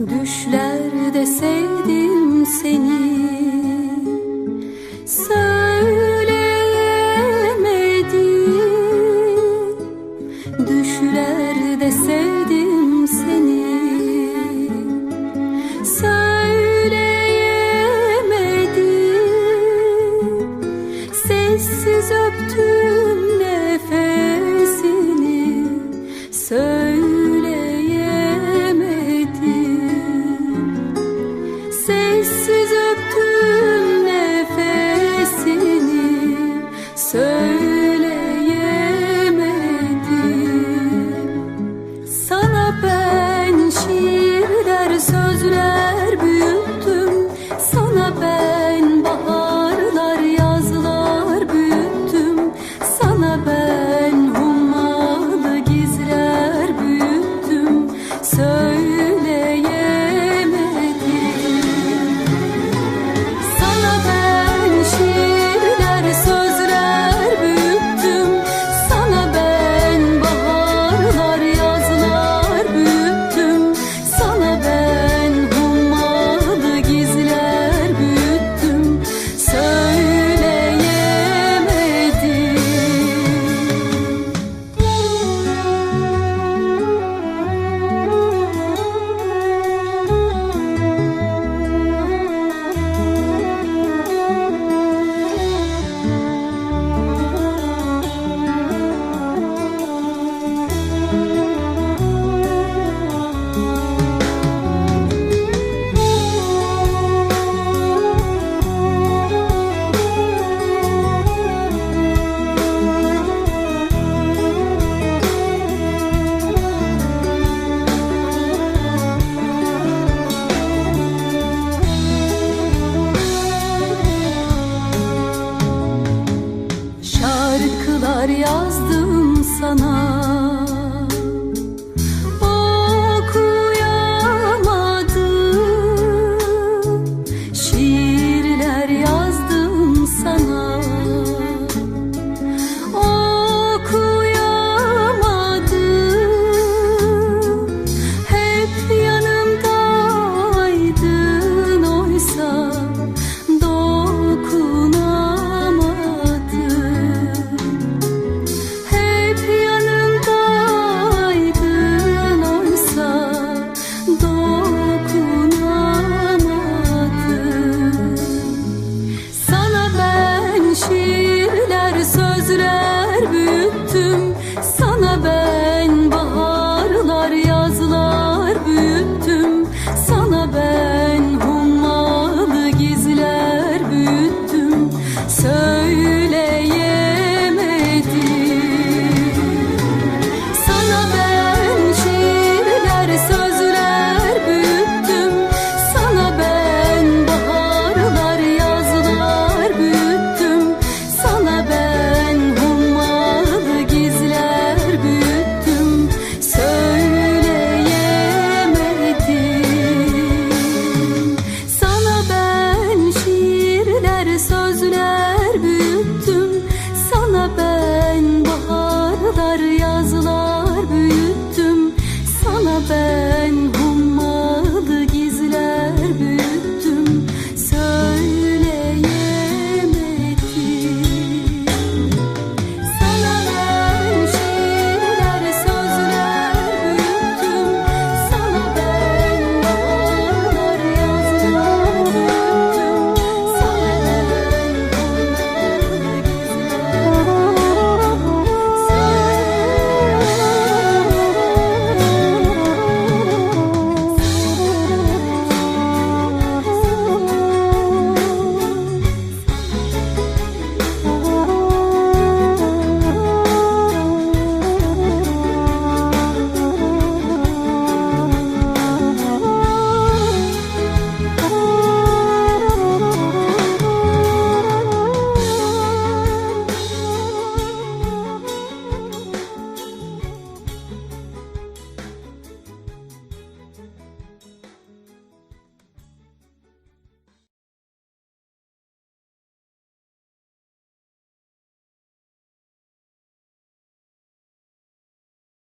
Düşlerde sevdim seni Söylemedim. Düşlerde sevdim seni Söyleyemedim. Sessiz öptüm yazdım sana.